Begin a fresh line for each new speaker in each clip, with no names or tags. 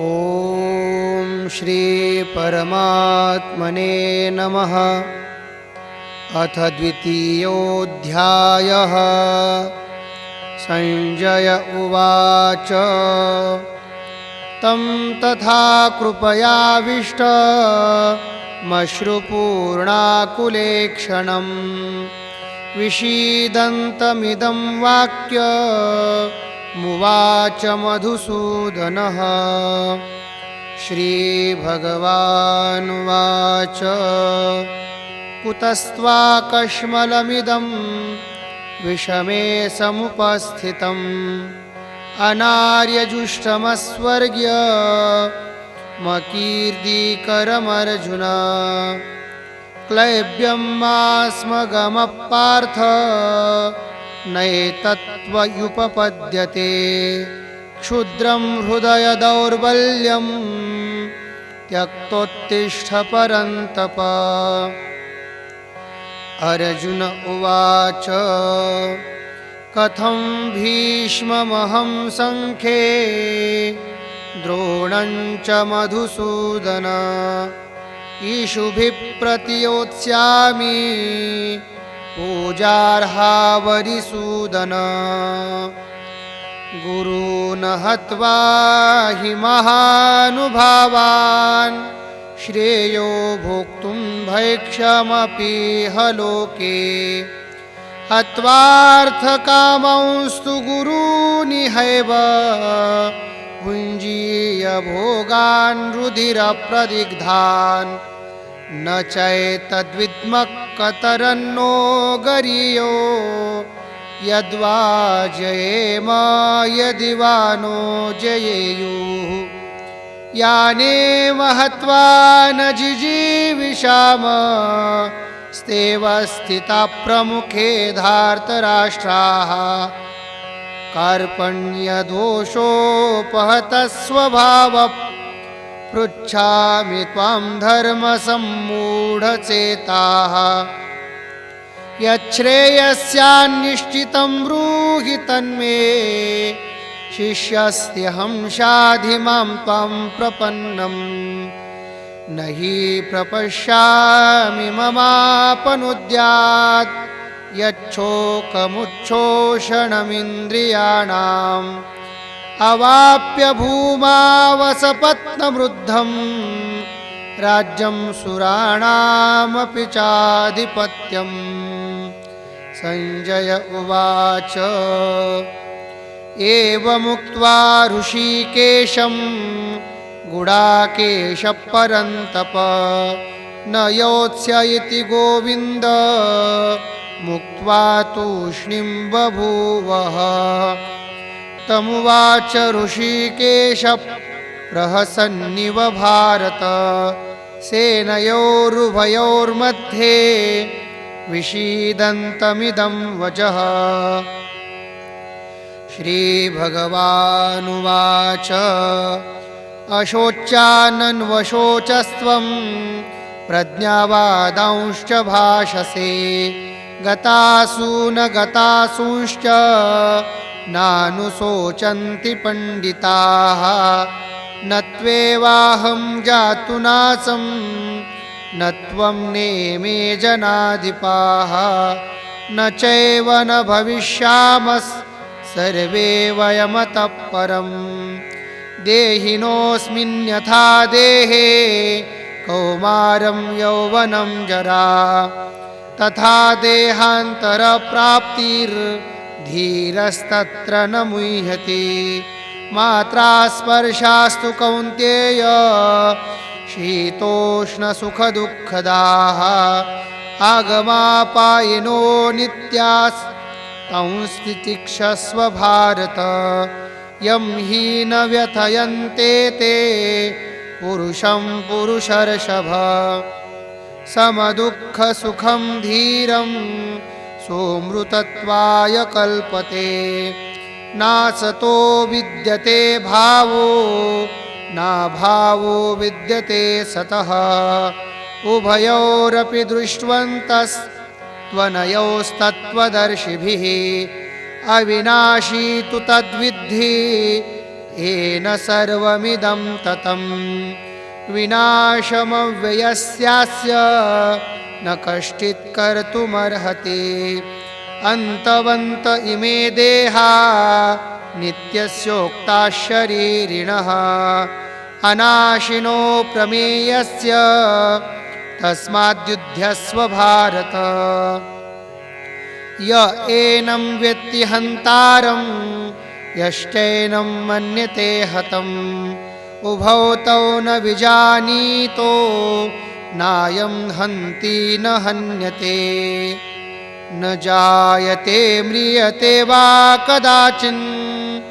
ॐ श्रीपरमात्मने नमः। अथ द्वितीयोऽध्यायः। सञ्जय उवाच। तं तथा कृपयाविष्टमश्रुपूर्णाकुलेक्षणं विषीदन्तमिदं वाक्यमुवाच मधुसूदनः श्रीभगवानुवाच। कुतस्त्वाकश्मलमिदं विषमे समुपस्थितम् अनार्यजुष्टमस्वर्ग्य मकीर्तिकरमर्जुन। क्लैब्यं मास्मगमपार्थ नैतत्त्वयुपपद्यते। क्षुद्रं हृदयदौर्बल्यं त्यक्तोत्तिष्ठ परन्तप अर्जुन उवाच कथं भीष्ममहं सङ्ख्ये द्रोणं च मधुसूदन ईशुभिः प्रतियोत्स्यामि पूजार्हावरिसूदन। गुरून् हत्वा हि महानुभावान्। श्रेयो भोक्तुं भैक्षमपीह लोके हत्वार्थकामंस्तु गुरूनिहैव। भुञ्जीय भोगान् रुधिरप्रदिग्धान्। न चैतद्विद्मः कतरन्नो गरीयो यद्वा जयेम यदि वा नो जयेयुः। याने महत्वा न जिजीविषाम स्तेव स्थिता प्रमुखे धार्तराष्ट्राः। कार्पण्यदोषोपहतस्वभाव पृच्छामि त्वां धर्मसम्मूढचेताः। यच्छ्रेयस्यान्निश्चितं ब्रूहि तन्मे शिष्यस्त्यहं शाधि मां त्वां प्रपन्नम् न हि प्रपश्यामि ममापनुद्यात् यच्छोकमुच्छोषणमिन्द्रियाणाम् अवाप्य भूमावसपत्नवृद्धं राज्यं सुराणामपि चाधिपत्यम्। सञ्जय उवाच एवमुक्त्वा ऋषिकेशं गुडाकेशपरन्तप न योत्स्य इति गोविन्द मुक्त्वा तूष्णीं बभूवः तमुवाच ऋषिकेश प्रहसन्निव भारत। सेनयोरुभयोर्मध्ये विषीदन्तमिदं वचः। श्रीभगवानुवाच अशोच्यानन्वशोचस्त्वं प्रज्ञावादांश्च भाषसे गतासु न गतासूंश्च नानुशोचन्ति पण्डिताः। न त्वेवाहं जातु नासं न त्वं नेमे जनाधिपाः। न चैव न भविष्यामस् सर्वे वयमतः परम् देहिनोऽस्मिन्यथा देहे कौमारं यौवनं जरा। तथा देहान्तरप्राप्तिर्धीरस्तत्र न मुह्यति। मात्रा स्पर्शास्तु कौन्तेय। शीतोष्णसुखदुःखदाः आगमापायिनो नित्यास्। संस्थितिक्षस्व भारत। यं हि न व्यथयन्ते ते। पुरुषं पुरुषर्षभ। समदुःखसुखं धीरं सोमृतत्वाय कल्पते। नासतो विद्यते भावो नाभावो विद्यते सतः। उभयोरपि दृष्टवन्तस्त्वनयोस्तत्त्वदर्शिभिः अविनाशी तु तद्विद्धि येन सर्वमिदं ततं विनाशमव्ययस्यास्य न कश्चित् कर्तुमर्हति। अन्तवन्त इमे देहा नित्यस्योक्ताः शरीरिणः। अनाशिनो प्रमेयस्य तस्माद्युध्यस्व भारत। य एनं वेत्ति हन्तारं यश्चैनं मन्यते हतम्। उभौ तौ न विजानीतो नायं हन्ति न हन्यते। न जायते म्रियते वा कदाचिन्।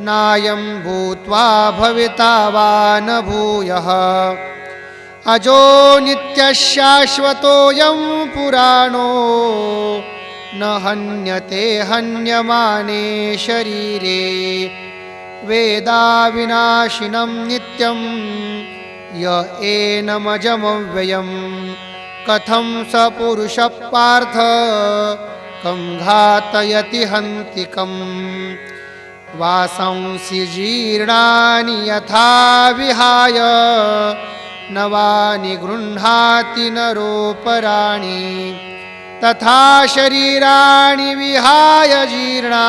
नायं भूत्वा भविता वा न भूयः। अजो नित्यशाश्वतोऽयं पुराणो। न हन्यते हन्यमाने शरीरे। वेदाविनाशिनं नित्यं य एनमजमव्ययं कथं स पुरुषः पार्थ? कं घातयति हन्तिकम्। वासंसि जीर्णानि यथा विहाय। नवानि गृह्णाति नरोपराणि। तथा शरीराणि विहाय जीर्णा।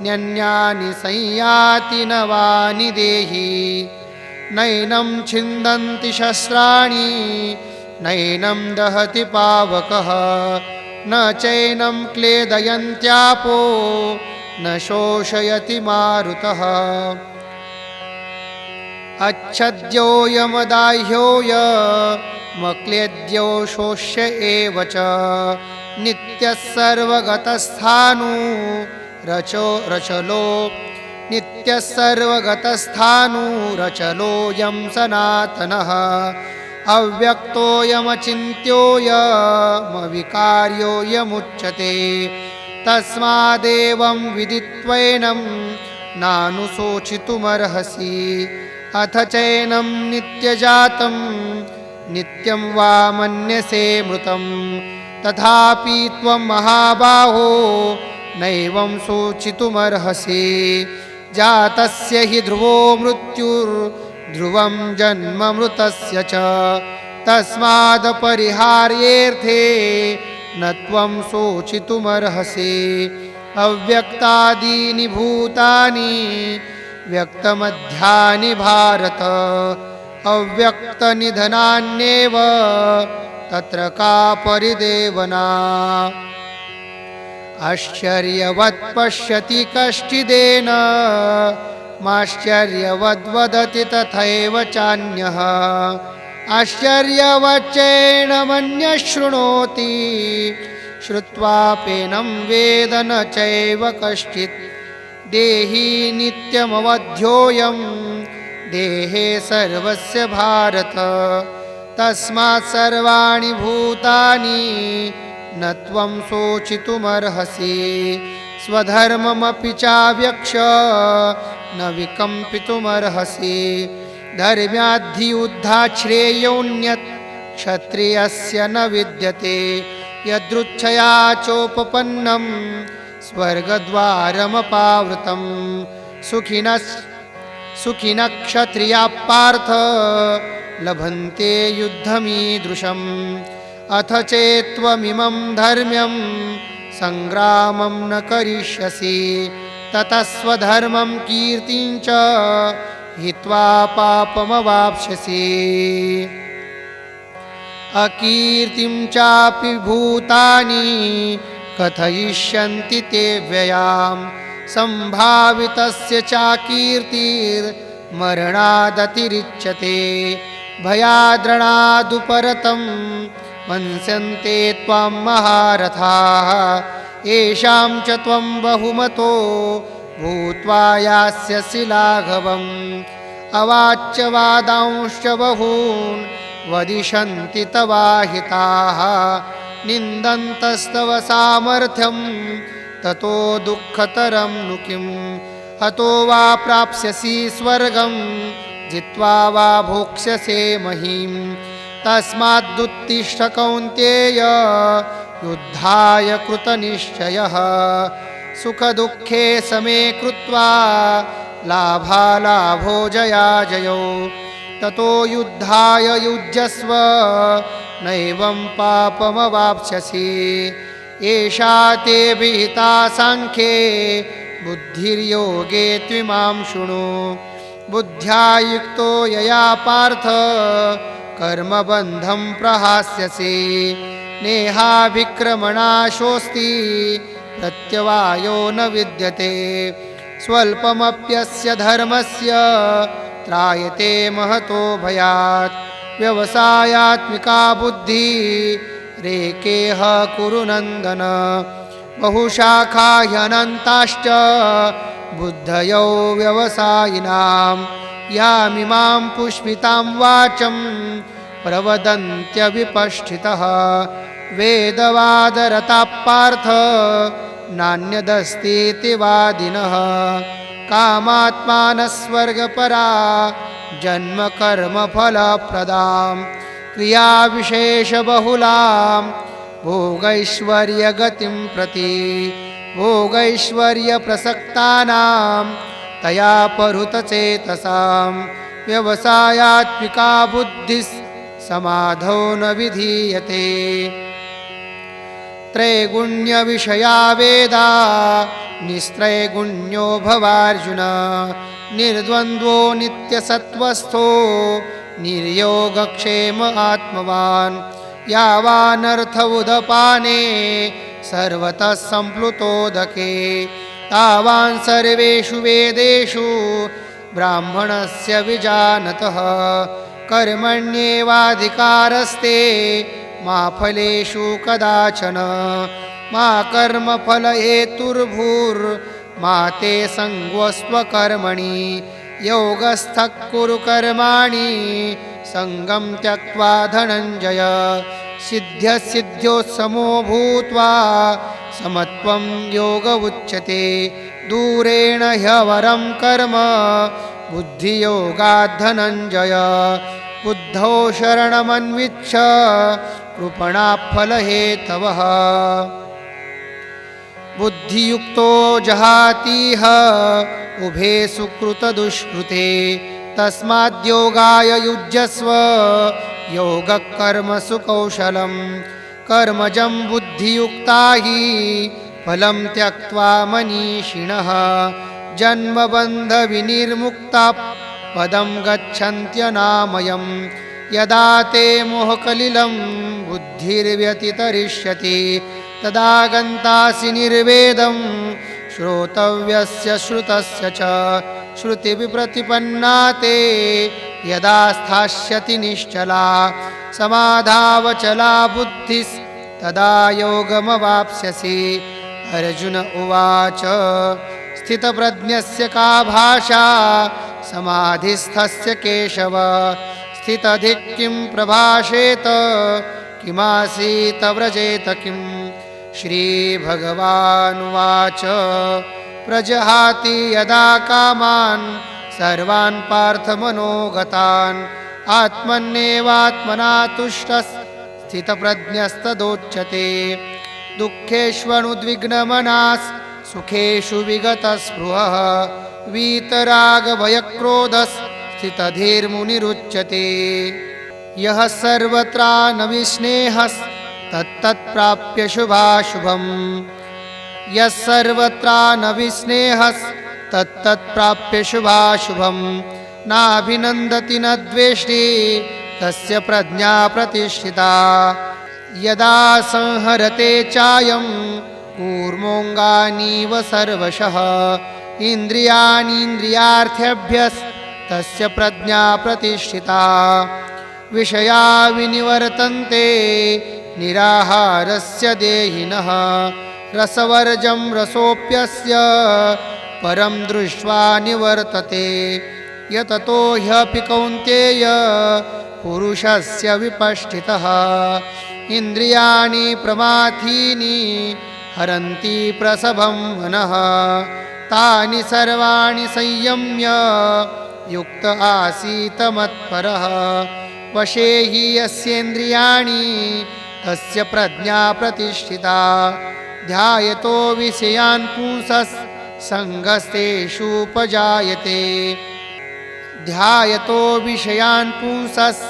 न्यन्यानि संयाति नवानि देहि नैनं छिन्दन्ति शस्त्राणि नैनं दहति पावकः। न चैनं क्लेदयन्त्यापो न शोषयति मारुतः। अच्छद्योऽयमदाह्योऽयमक्लेद्यो शोष्य एव च। नित्यः सर्वगतस्थाणु रचो रचलो नित्यः सर्वगतस्थाणुरचलोऽयं सनातनः। अव्यक्तोऽयमचिन्त्योऽयमविकार्योऽयमुच्यते। तस्मादेवं विदित्वैनं नानुशोचितुमर्हसि। अथ चैनं नित्यजातं नित्यं वा मन्यसे मृतं तथापि त्वं महाबाहो नैवं शोचितुमर्हसि जातस्य हि ध्रुवो मृत्युर्ध्रुवं जन्ममृतस्य च। तस्मादपरिहार्येऽर्थे न त्वं शोचितुमर्हसि। अव्यक्तादीनि भूतानि व्यक्तमध्यानि भारत। अव्यक्तनिधनान्येव तत्र का परिदेवना आश्चर्यवत् पश्यति कश्चिदेन माश्चर्यवद्वदति तथैव चान्यः। आश्चर्यवच्चेण मन्यः शृणोति श्रुत्वापेनं वेद न चैव कश्चित्। देही नित्यमवध्योऽयं देहे सर्वस्य भारत। तस्मात् सर्वाणि भूतानि न त्वं शोचितुमर्हसि स्वधर्ममपि चाव्यक्ष न विकम्पितुमर्हसि। धर्म्याद्धियुद्धाश्रेयोऽन्यत् क्षत्रियस्य न विद्यते। यदृच्छया चोपपन्नं स्वर्गद्वारमपावृतं सुखिनः सुखिनः क्षत्रियाः पार्थ लभन्ते युद्धमीदृशम् अथ चेत्त्वमिमं धर्म्यं सङ्ग्रामं न करिष्यसि ततः स्वधर्मं कीर्तिं च हित्वा पापमवाप्स्यसि। अकीर्तिं चापि भूतानि कथयिष्यन्ति ते व्ययां सम्भावितस्य चाकीर्तिर्मरणादतिरिच्यते भयाद्रणादुपरतं वंस्यन्ते त्वां महारथाः। येषां च त्वं बहुमतो भूत्वा यास्यसि लाघवम् अवाच्य वादांश्च बहून् वदिष्यन्ति तवाहिताः। निन्दन्तस्तव सामर्थ्यं ततो दुःखतरं नु किम्? हतो वा प्राप्स्यसि स्वर्गं जित्वा वा भोक्ष्यसे महीं तस्मादुत्तिष्ठ कौन्तेय युद्धाय कृतनिश्चयः। सुखदुःखे समे कृत्वा लाभालाभो जया जयो ततो युद्धाय युज्यस्व नैवं पापमवाप्स्यसि। एषा ते विहिता साङ्ख्ये बुद्धिर्योगे त्विमां शृणु। बुद्ध्या युक्तो यया पार्थ कर्मबन्धं प्रहास्यसि। नेहाभिक्रमणाशोऽस्ति। प्रत्यवायो न विद्यते। स्वल्पमप्यस्य धर्मस्य त्रायते महतो भयात्। व्यवसायात्मिका बुद्धिः रेकेह कुरु नन्दन। बहुशाखा ह्यनन्ताश्च बुद्धयो व्यवसायिनां यामिमां पुष्पितां वाचं प्रवदन्त्यविपष्ठितः वेदवादरताः पार्थ नान्यदस्तीति वादिनः कामात्मानः स्वर्गपरा जन्मकर्मफलप्रदां। क्रियाविशेषबहुलां भोगैश्वर्यगतिं प्रति। भोगैश्वर्यप्रसक्तानां तया परुतचेतसां व्यवसायात्मिका बुद्धिः समाधौ न विधीयते। त्रैगुण्यविषया वेदा निस्त्रैगुण्यो भवार्जुन। निर्द्वन्द्वो नित्यसत्त्वस्थो निर्योगक्षेम आत्मवान्। यावानर्थ उदपाने सर्वतः सम्प्लुतोदके तावान् सर्वेषु वेदेषु ब्राह्मणस्य विजानतः। कर्मण्येवाधिकारस्ते मा फलेषु कदाचन। मा कर्मफलहेतुर्भूर्मा ते सङ्गस्त्वकर्मणि योगस्थः कुरु कर्माणि सङ्गं त्यक्त्वा धनञ्जय सिद्ध्यसिद्ध्योत्समो भूत्वा समत्वं योग उच्यते। दूरेण ह्यवरं कर्म बुद्धियोगाद्धनञ्जय। बुद्धौ शरणमन्विच्छ कृपणाफलहेतवः। बुद्धियुक्तो जहातीह उभे सुकृतदुष्कृते। तस्माद्योगाय युज्यस्व। योगकर्मसु कौशलं कर्मजं बुद्धियुक्ता हि। फलं त्यक्त्वा मनीषिणः। जन्मबन्धविनिर्मुक्ता पदं गच्छन्त्यनामयं यदा ते मोहकलिलं बुद्धिर्व्यतितरिष्यति। तदा गन्तासि निर्वेदं श्रोतव्यस्य श्रुतस्य च श्रुतिविप्रतिपन्ना ते यदा स्थास्यति निश्चला समाधावचला बुद्धिस्तदा योगमवाप्स्यसि। अर्जुन उवाच स्थितप्रज्ञस्य का भाषा? समाधिस्थस्य केशव। स्थितधिक् किं प्रभाषेत? किमासीत व्रजेत किं श्रीभगवानुवाच प्रजहाति यदा कामान् सर्वान् पार्थमनोगतान्। आत्मन्येवात्मना तुष्टस्थितप्रज्ञस्तदोच्यते दुःखेष्वनुद्विग्नमनास् सुखेषु विगतस्पृहः। वीतरागभयक्रोधस्थितधीर्मुनिरुच्यते यः सर्वत्रा न विस्नेहस्तत्तत्प्राप्य शुभाशुभम् यः सर्वत्रा न विस्नेहस्तत्तत्प्राप्य शुभाशुभं नाभिनन्दति न द्वेष्टि तस्य प्रज्ञा प्रतिष्ठिता। यदा संहरते चायं कूर्मोऽङ्गानीव सर्वशः। इन्द्रियाणीन्द्रियार्थ्यभ्यस्तस्य प्रज्ञा प्रतिष्ठिता। विषया विनिवर्तन्ते निराहारस्य देहिनः रसवर्जं रसोऽप्यस्य परं दृष्ट्वा निवर्तते। यततो ह्यपि कौन्तेय पुरुषस्य विपष्ठितः इन्द्रियाणि प्रमाथीनि हरन्ति प्रसभं मनः। तानि सर्वाणि संयम्य युक्त आसीत मत्परः। वशे हि यस्येन्द्रियाणि तस्य प्रज्ञा प्रतिष्ठिता ध्यायतो विषयान् पुंसस् सङ्गस्तेषुपजायते ध्यायतो विषयान् पुंसस्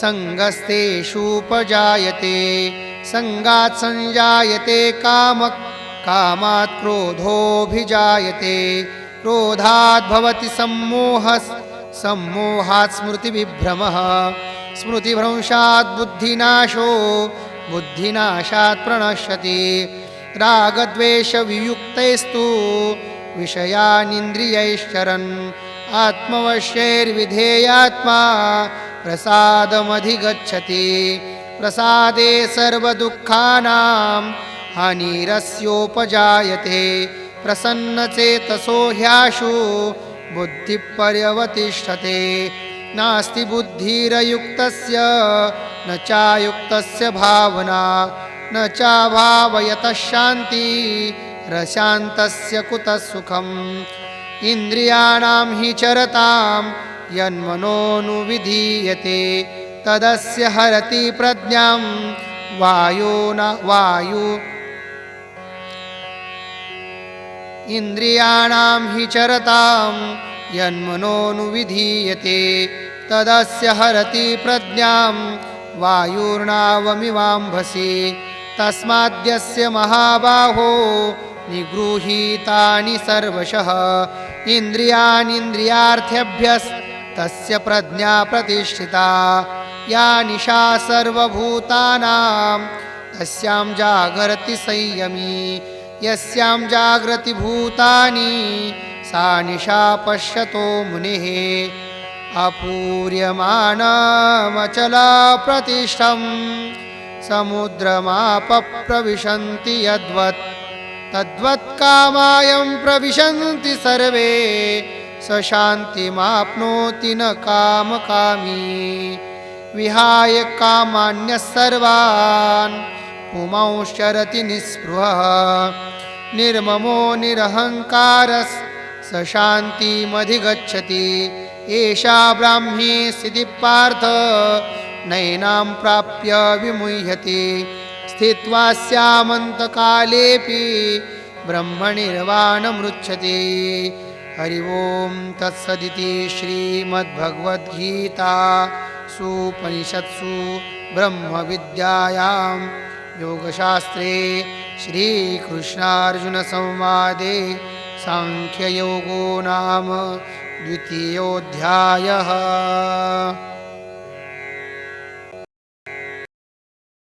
सङ्गस्तेषुपजायते सङ्गात् सञ्जायते काम कामात् क्रोधोऽभिजायते। क्रोधात् भवति सम्मोहस् सम्मोहात् स्मृतिविभ्रमः। स्मृतिभ्रंशात् बुद्धिनाशो बुद्धिनाशात् प्रणश्यति रागद्वेषवियुक्तैस्तु विषयानिन्द्रियैश्चरन् आत्मवश्यैर्विधेयात्मा प्रसादमधिगच्छति। प्रसादे सर्वदुःखानां हानिरस्योपजायते। प्रसन्नचेतसो ह्याशु बुद्धिपर्यवतिष्ठते। नास्ति बुद्धिरयुक्तस्य न चायुक्तस्य भावना न चाभावयतः शान्ति रशान्तस्य कुतः सुखम्? इन्द्रियाणां हि चरतां यन्मनोनुविधीयते तदस्य हरति प्रज्ञां वायो न वायु। इन्द्रियाणां हि चरतां यन्मनोनुविधीयते तदस्य हरति प्रज्ञां वायुर्नावमिवाम्भसि तस्माद्यस्य महाबाहो निगृहीतानि सर्वशः। इन्द्रियाणीन्द्रियार्थ्यभ्यस्तस्य प्रज्ञा प्रतिष्ठिता। या निशा सर्वभूतानां तस्यां जागर्ति संयमी। यस्यां जागृति भूतानि सा निशा पश्यतो मुनिः। अपूर्यमाणमचलप्रतिष्ठं समुद्रमापप्रविशन्ति यद्वत्। तद्वत्कामायं प्रविशन्ति सर्वे स शान्तिमाप्नोति न कामकामी। विहाय कामान्यः सर्वान् पुमांश्चरति निःस्पृहः। निर्ममो निरहङ्कारस् स शान्तिमधिगच्छति एषा ब्राह्मी स्थितिपार्थ नैनां प्राप्य विमुह्यते। स्थित्वा स्यामन्तकालेऽपि ब्रह्मनिर्वाणमृच्छति। हरि ओं तत्सदिति श्रीमद्भगवद्गीता सुपनिषत्सु ब्रह्मविद्यायां योगशास्त्रे श्रीकृष्णार्जुनसंवादे साङ्ख्ययोगो नाम द्वितीयोऽध्यायः।